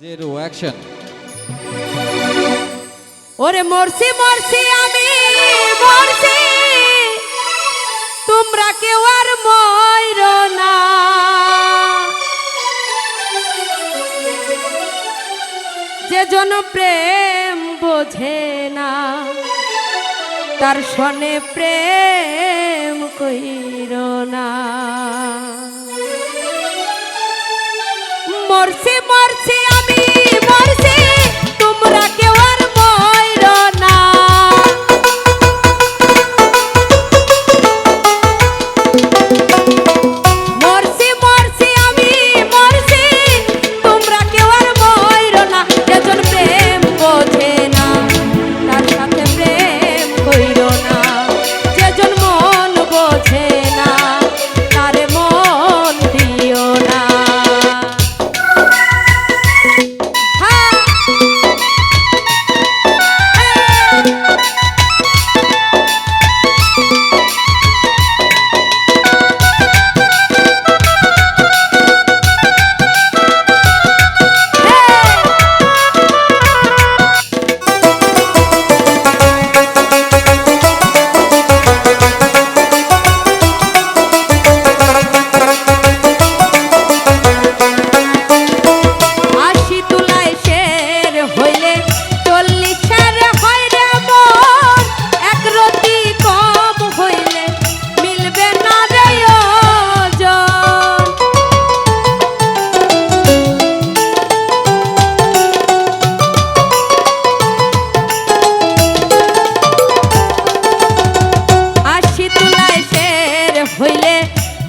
Zero action ওরে মরছি মরছি আমি, মরছি। তোমরা কেউ আর ময়র না। যে জন প্রেম বোঝে না, তার সনে প্রেম কইর না। মরছি মরছি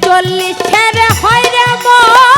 চল্লিশের হয় রে মন